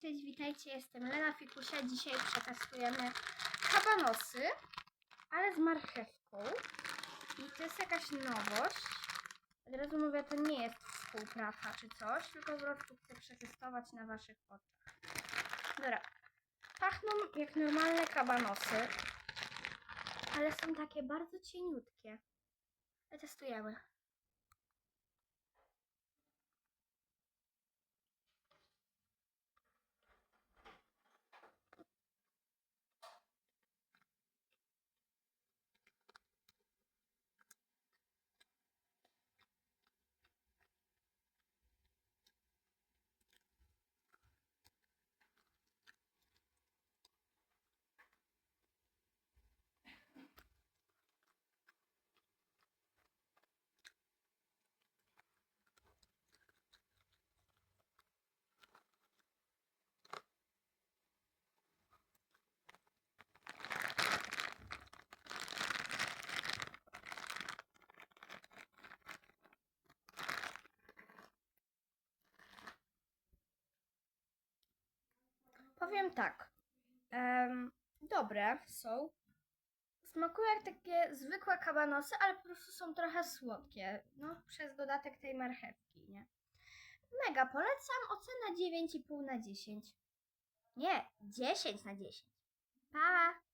Cześć, witajcie, jestem Lena Fikusia. Dzisiaj przetestujemy kabanosy, ale z marchewką. I to jest jakaś nowość. Od razu mówię, to nie jest współpraca czy coś, tylko po prostu chcę przetestować na waszych oczach. Dobra. Pachną jak normalne kabanosy, ale są takie bardzo cieniutkie. Testujemy. Powiem tak. em, dobre są. Smakują jak takie zwykłe kabanosy, ale po prostu są trochę słodkie. No, przez dodatek tej marchewki, nie? Mega polecam. Ocena 9,5 na 10. Nie, 10 na 10. Pa!